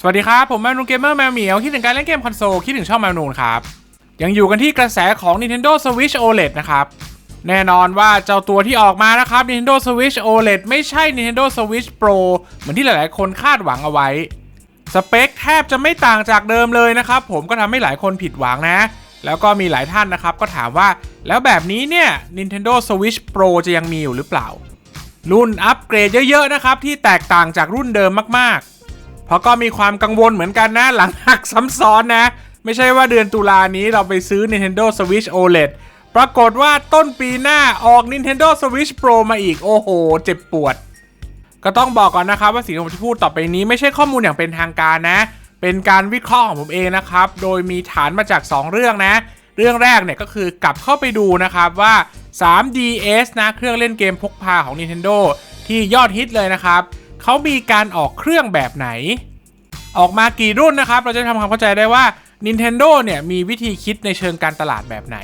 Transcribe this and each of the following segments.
สวัสดีครับ ผมแมวนูนเกมเมอร์แมวเหมียวคิดถึงการเล่นเกมคอนโซลคิดถึงช่องแมวนูนครับ ยังอยู่กันที่กระแสของ Nintendo Switch OLED นะครับ แน่นอนว่าเจ้าตัวที่ออกมานะครับ Nintendo Switch OLED ไม่ใช่ Nintendo Switch Pro เหมือนที่หลายๆ คนคาดหวังเอาไว้ สเปคแทบจะไม่ต่างจากเดิมเลยนะครับ ผมก็ทำให้หลายคนผิดหวังนะ แล้วก็มีหลายท่านนะครับ ก็ถามว่าแล้วแบบนี้เนี่ย Nintendo Switch Pro จะยังมีอยู่หรือเปล่า รุ่นอัปเกรดเยอะๆนะครับที่แตกต่างจากรุ่นเดิมมากๆ เพราะก็มีความกังวลเหมือนกันนะหลังหักซ้ำซ้อนนะ ไม่ใช่ว่าเดือนตุลานี้เราไปซื้อ Nintendo Switch OLED ปรากฏว่าต้นปีหน้าออก Nintendo Switch Pro มาอีกโอ้โห เจ็บปวด ก็ต้องบอกก่อนนะครับว่าสิ่งที่ผมจะพูดต่อไปนี้ไม่ใช่ข้อมูลอย่างเป็นทางการนะ เป็นการวิเคราะห์ของผมเองนะครับ โดยมีฐานมาจาก 2 เรื่องนะ เรื่องแรกเนี่ยก็คือกลับเข้าไปดูนะครับว่า 3DS นะเครื่องเล่นเกมพกพาของ Nintendo ที่ยอดฮิตเลยนะครับ เขามีการออกเครื่องแบบไหน ออกมากี่รุ่นนะครับ เราจะทำความเข้าใจได้ว่า Nintendo เนี่ยมีวิธีคิดในเชิงการตลาดแบบไหน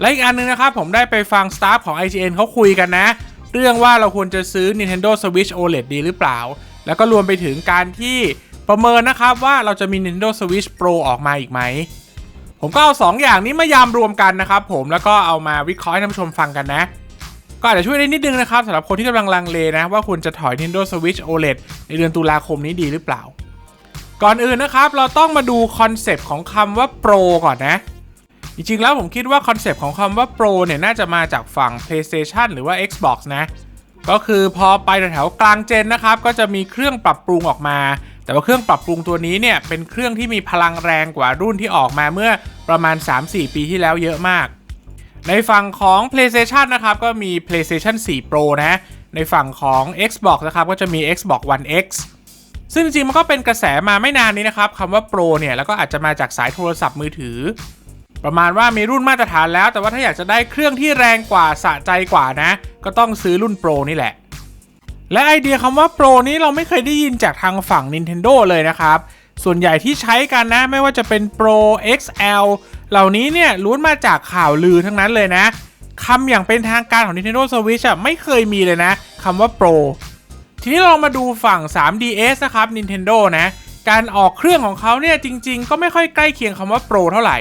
และอีกอันนึงนะครับ ผมได้ไปฟังสตาฟของ IGN เขาคุยกันนะ เรื่องว่าเราควรจะซื้อ Nintendo Switch OLED ดีหรือเปล่า แล้วก็รวมไปถึงการที่ประเมินนะครับว่าเราจะมี Nintendo Switch Pro ออกมาอีกไหม ผมก็เอา 2 อย่างนี้มายามรวมกันนะครับผมแล้วก็เอามาวิเคราะห์ให้ท่านผู้ชมฟังกันนะ ก็อาจจะช่วยได้นิดนึงนะครับสำหรับคนที่กำลังลังเลนะ ว่าควรจะถอย Nintendo Switch OLED ในเดือนตุลาคมนี้ดีหรือเปล่า ก่อนอื่นนะครับ เราต้องมาดูคอนเซปต์ของคำว่า Pro ก่อนนะ จริงๆแล้วผมคิดว่าคอนเซปต์ของคำว่า Pro เนี่ยน่าจะมาจากฝั่ง PlayStation หรือว่า Xbox นะก็คือพอไปแถวๆกลางเจนนะครับ ก็จะมีเครื่องปรับปรุงออกมา แต่ว่าเครื่องปรับปรุงตัวนี้เนี่ยเป็นเครื่องที่มีพลังแรงกว่ารุ่นที่ออกมาเมื่อประมาณ 3-4 ปีที่แล้วเยอะมาก ในฝั่งของ PlayStation นะครับ ก็มี PlayStation 4 Pro นะ ในฝั่งของ Xbox นะครับ ก็จะมี Xbox One X ซึ่งจริงๆ มันก็เป็นกระแสมาไม่นานนี้นะครับคำว่า Pro เนี่ย แล้วก็อาจจะมาจากสายโทรศัพท์มือถือ ประมาณว่ามีรุ่นมาตรฐานแล้ว แต่ว่าถ้าอยากจะได้เครื่องที่แรงกว่าสะใจกว่านะ ก็ต้องซื้อรุ่น Pro นี่แหละ และไอเดียคำว่า Pro นี้เราไม่เคยได้ยินจากทางฝั่ง Nintendo เลยนะครับ ส่วนใหญ่ที่ใช้กันนะ ไม่ว่าจะเป็น Pro XL เหล่านี้เนี่ยล้วนมาจากข่าวลือทั้งนั้นเลยนะคำอย่างเป็นทางการของ Nintendo Switch อะไม่เคยมีเลยนะคำว่า Pro ทีนี้เรามาดูฝั่ง 3DS นะครับ Nintendo นะการออกเครื่องของเขาเนี่ยจริง ๆ ก็ไม่ค่อยใกล้เคียงคำว่า Pro เท่าไหร่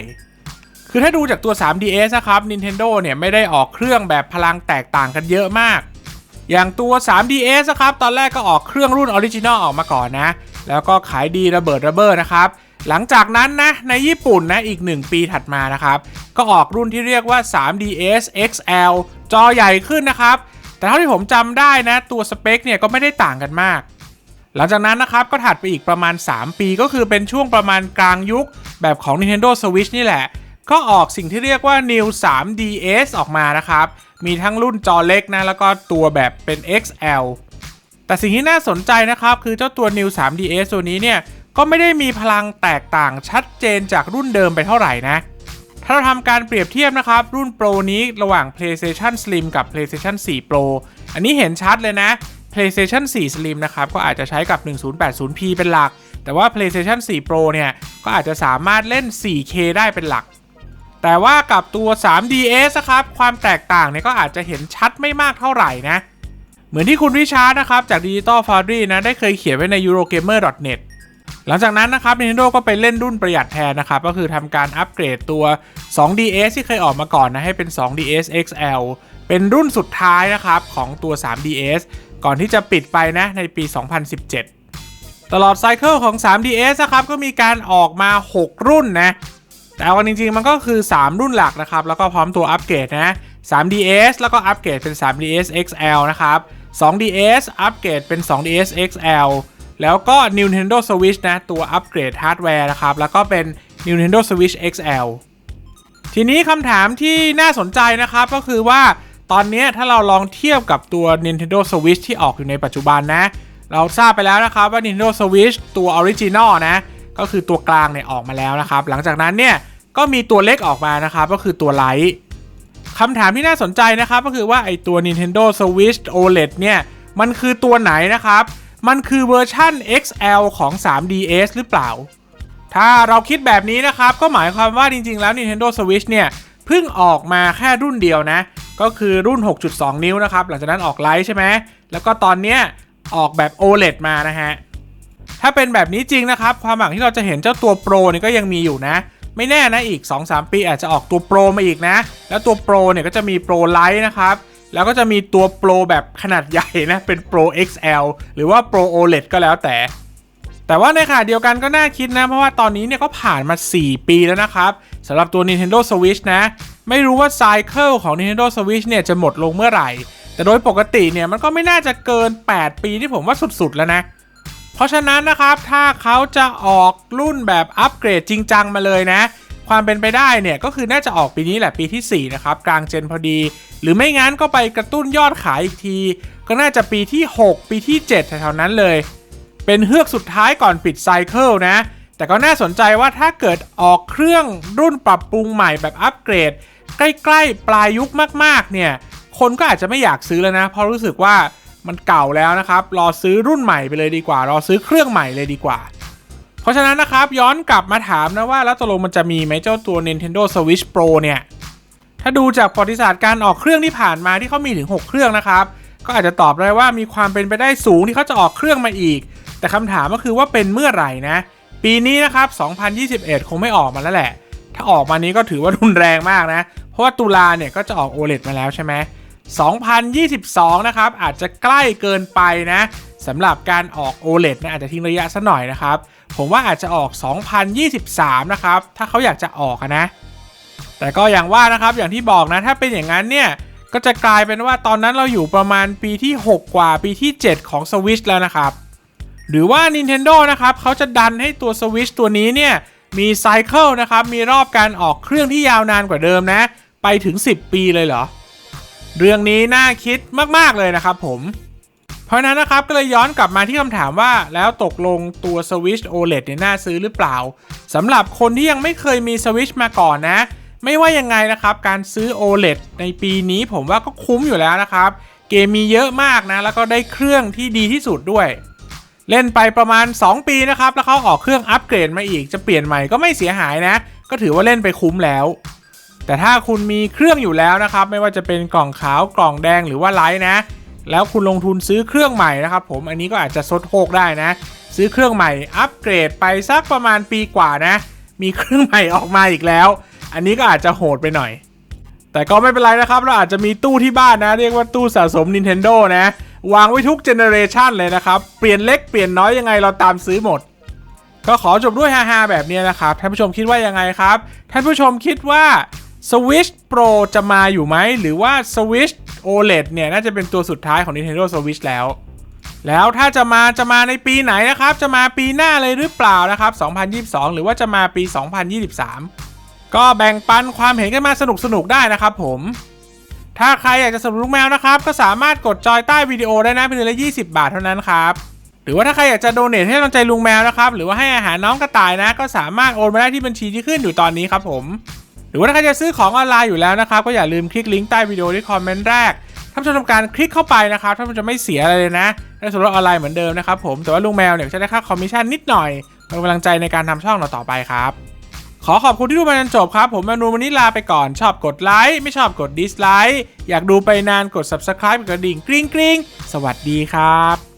คือถ้าดูจากตัว 3DS นะครับ Nintendo เนี่ยไม่ได้ออกเครื่องแบบพลังแตกต่างกันเยอะมาก อย่างตัว 3DS นะครับ ตอนแรกก็ออกเครื่องรุ่นออริจินอลออกมาก่อนนะ แล้วก็ขายดีระเบิดระเบ้อนะครับ หลังจากนั้นนะ ในญี่ปุ่นนะ อีก 1 ปีถัดมานะครับ ก็ออกรุ่นที่เรียกว่า 3DS XL จอใหญ่ขึ้นนะครับ แต่เท่าที่ผมจำได้นะ ตัวสเปคเนี่ยก็ไม่ได้ต่างกันมาก หลังจากนั้นนะครับ ก็ถัดไปอีกประมาณ 3 ปีก็คือเป็นช่วงประมาณกลางยุค แบบของ Nintendo Switch นี่แหละ ก็ออกสิ่งที่เรียกว่า New 3DS ออกมานะครับ มีทั้งรุ่นจอเล็กนะ แล้วก็ตัวแบบเป็น XL แต่สิ่งที่น่าสนใจนะครับ คือเจ้าตัว New 3DS ตัวนี้เนี่ย ก็ไม่ได้มีพลังแตกต่างชัดเจนจากรุ่นเดิมไปเท่าไหร่นะ ถ้าเราทำการเปรียบเทียบนะครับ รุ่น Pro นี้ระหว่าง PlayStation Slim กับ PlayStation 4 Pro อันนี้เห็นชัดเลยนะ PlayStation 4 Slim นะครับ ก็อาจจะใช้กับ 1080p เป็นหลัก แต่ว่า PlayStation 4 Pro เนี่ย ก็อาจจะสามารถเล่น 4K ได้เป็นหลัก แต่ว่ากับตัว 3DS นะครับ ความแตกต่างเนี่ยก็อาจจะเห็นชัดไม่มากเท่าไหร่นะ เหมือนที่คุณวิชาร์ดนะครับ จาก Digital Foundry นะ ได้เคยเขียนไว้ใน Eurogamer.net หลังจากนั้นนะครับ Nintendo ก็ไปเล่นรุ่นประหยัดแทนนะครับ ก็คือทำการอัปเกรดตัว 2DS ที่เคยออกมาก่อนนะ ให้เป็น 2DS XL เป็นรุ่นสุดท้ายนะครับของตัว 3DS ก่อนที่จะปิดไปนะในปี 2017 ตลอดไซเคิลของ 3DS นะครับก็มีการออกมา 6 รุ่นนะ แต่เอากันจริงๆ มันก็คือ 3 รุ่นหลักนะครับ แล้วก็พร้อมตัวอัปเกรดนะ 3DS แล้วก็อัปเกรดเป็น 3DS XL นะครับ 2DS อัปเกรดเป็น 2DS XL แล้วก็ Nintendo Switch นะ ตัวอัปเกรดฮาร์ดแวร์นะครับ แล้วก็เป็น Nintendo Switch XL ทีนี้คำถามที่น่าสนใจนะครับ ก็คือว่าตอนนี้ถ้าเราลองเทียบกับตัว Nintendo Switch ที่ออกอยู่ในปัจจุบันนะ เราทราบไปแล้วนะครับว่า Nintendo Switch ตัว Original นะ ก็คือตัวกลางเนี่ยออกมาแล้วนะครับ หลังจากนั้นเนี่ยก็มีตัวเล็กออกมานะครับ ก็คือตัวไลท์คำถามที่น่าสนใจนะครับ ก็คือว่าไอตัว Nintendo Switch OLED เนี่ยมันคือตัวไหนนะครับ มันคือเวอร์ชั่น XL ของ 3DS หรือเปล่า ถ้าเราคิดแบบนี้นะครับ ก็หมายความว่าจริงๆ แล้ว Nintendo Switch เนี่ยเพิ่งออกมาแค่รุ่นเดียวนะ ก็คือรุ่น 6.2 นิ้วนะครับ หลังจากนั้นออกไลท์ใช่ไหม แล้วก็ตอนเนี้ยออกแบบ OLED มานะฮะ ถ้าเป็นแบบนี้จริงนะครับ ความหวังที่เราจะเห็นเจ้าตัวโปรเนี่ยก็ยังมีอยู่นะ ไม่แน่นะอีก 2-3 ปีอาจจะออกตัวโปรมาอีกนะ แล้วตัวโปรเนี่ยก็จะมีโปรไลท์นะครับ แล้วก็จะมีตัวโปรแบบขนาดใหญ่นะ เป็นโปร XL หรือว่าโปร OLED ก็แล้วแต่ แต่ว่าในขณะเดียวกันก็น่าคิดนะ เพราะว่าตอนนี้เนี่ยก็ผ่านมา 4 ปีแล้วนะครับสำหรับตัว Nintendo Switch นะ ไม่รู้ว่าไซเคิลของ Nintendo Switch เนี่ยจะหมดลงเมื่อไหร่ แต่โดยปกติเนี่ยมันก็ไม่น่าจะเกิน 8 ปีที่ผมว่าสุดๆแล้วนะเพราะฉะนั้นนะครับถ้าเขาจะออกรุ่นแบบอัปเกรดจริงจังมาเลยนะ ความเป็นไปได้เนี่ยก็คือน่าจะออกปีนี้แหละปีทีสี่ 4 นะครับ กลางเจนพอดี หรือไม่งั้นก็ไปกระตุ้นยอดขายอีกที ก็น่าจะปีที่ 6 ปีที่ 7แถวๆนั้นเลย เป็นเฮือกสุดท้ายก่อนปิดไซเคิลนะ แต่ก็น่าสนใจว่าถ้าเกิดออกเครื่องรุ่นปรับปรุงใหม่แบบอัปเกรด ใกล้ๆ ปลายยุคมากๆ เนี่ย คนก็อาจจะไม่อยากซื้อแล้วนะ เพราะรู้สึกว่ามันเก่าแล้วนะครับ รอซื้อรุ่นใหม่ไปเลยดีกว่า รอซื้อเครื่องใหม่เลยดีกว่า เพราะฉะนั้นนะครับย้อนกลับมาถามนะว่าแล้วตกลงมันจะมีไหมเจ้าตัว Nintendo Switch Pro เนี่ย ถ้าดูจากประวัติศาสตร์การออกเครื่องที่ผ่านมาที่เขามีถึง 6 เครื่องนะครับ ก็อาจจะตอบได้ว่ามีความเป็นไปได้สูงที่เขาจะออกเครื่องมาอีก แต่คำถามก็คือว่าเป็นเมื่อไหร่นะ ปีนี้นะครับ 2021 คงไม่ออกมาแล้วแหละ ถ้าออกมานี้ก็ถือว่ารุนแรงมากนะ เพราะว่าตุลาเนี่ยก็จะออก OLED มาแล้วใช่ไหม2022 นะครับ อาจจะใกล้เกินไปนะสำหรับการออก OLED นะอาจจะทิ้งระยะสัหน่อยนะครับ ผมว่าอาจจะออก 2023 นะครับ ถ้าเขาอยากจะออกนะ แต่ก็อย่างว่านะครับอย่างที่บอกนะถ้าเป็นอย่างนั้นเนี่ยก็จะกลายเป็นว่าตอนนั้นเราอยู่ประมาณปีที่ 6 กว่าปีที่ 7 ของ Switch แล้วนะครับ หรือว่า Nintendo นะครับเขาจะดันให้ตัว Switch ตัวนี้เนี่ยมีไซเคิลนะครับมีรอบการออกเครื่องที่ยาวนานกว่าเดิมนะ ไปถึง 10 ปีเลยเหรอ เรื่องนี้น่าคิดมาก ๆ เลยนะครับผม ราะฉะนั้นนะครับก็เลยย้อนกลับมาที่คำถามว่าแล้วตกลงตัว Switch OLED เนี่ยน่าซื้อหรือเปล่าสำหรับคนที่ยังไม่เคยมี Switch มาก่อนนะ ไม่ว่ายังไงนะครับ การซื้อ OLED ในปีนี้ผมว่าก็คุ้มอยู่แล้วนะครับ เกมมีเยอะมากนะ แล้วก็ได้เครื่องที่ดีที่สุดด้วย เล่นไปประมาณ 2 ปีนะครับ แล้วเขาออกเครื่องอัปเกรดมาอีกจะเปลี่ยนใหม่ก็ไม่เสียหายนะ ก็ถือว่าเล่นไปคุ้มแล้วแต่ถ้าคุณมีเครื่องอยู่แล้วนะครับ ไม่ว่าจะเป็นกล่องขาวกล่องแดงหรือว่าไลท์นะ แล้วคุณลงทุนซื้อเครื่องใหม่นะครับผมอันนี้ก็อาจจะซดโฮกได้นะ ซื้อเครื่องใหม่อัปเกรดไปสักประมาณปีกว่านะ มีเครื่องใหม่ออกมาอีกแล้ว อันนี้ก็อาจจะโหดไปหน่อย แต่ก็ไม่เป็นไรนะครับ เราอาจจะมีตู้ที่บ้านนะ เรียกว่าตู้สะสม Nintendo นะ วางไว้ทุกเจเนอเรชันเลยนะครับ เปลี่ยนเล็กเปลี่ยนน้อยยังไงเราตามซื้อหมดก็ขอจบด้วยฮาๆแบบนี้นะครับท่านผู้ชมคิดว่ายังไงครับท่านผู้ชมคิดว่า Switch Pro จะมาอยู่ไหม หรือว่า Switch OLED เนี่ย น่าจะเป็นตัวสุดท้ายของ Nintendo Switch แล้ว แล้วถ้าจะมาจะมาในปีไหนนะครับ จะมาปีหน้าเลยหรือเปล่านะครับ 2022 หรือว่าจะมาปี 2023 ก็แบ่งปันความเห็นกันมาสนุกๆได้นะครับผม ถ้าใครอยากจะสนับสนุนลูกแมวนะครับ ก็สามารถกดจอยใต้วิดีโอได้นะเพียงละ 20 บาทเท่านั้นครับหรือว่าถ้าใครอยากจะโดเนทให้กำลังใจลุงแมวนะครับ หรือว่าให้อาหารน้องกระต่ายนะ ก็สามารถโอนมาได้ที่บัญชีที่ขึ้นอยู่ตอนนี้ครับผม หรือว่าถ้าใครจะซื้อของออนไลน์อยู่แล้วนะครับก็อย่าลืมคลิกลิงก์ใต้วิดีโอที่คอมเมนต์แรกท่านผู้ชมทำการคลิกเข้าไปนะครับท่านผู้ชมจะไม่เสียอะไรเลยนะได้ส่วนลดออนไลน์เหมือนเดิมนะครับผมแต่ว่าลุงแมวเนี่ยจะได้ค่าคอมมิชชั่นนิดหน่อยเป็นกำลังใจในการทำช่องเราต่อไปครับขอขอบคุณที่ดูมาจนจบครับ ผมแมนูวันนี้ลาไปก่อนชอบกดไลค์ไม่ชอบกดดิสไลค์อยากดูไปนานกด subscribe กดกระดิ่งกริ๊งกริ๊งสวัสดีครับ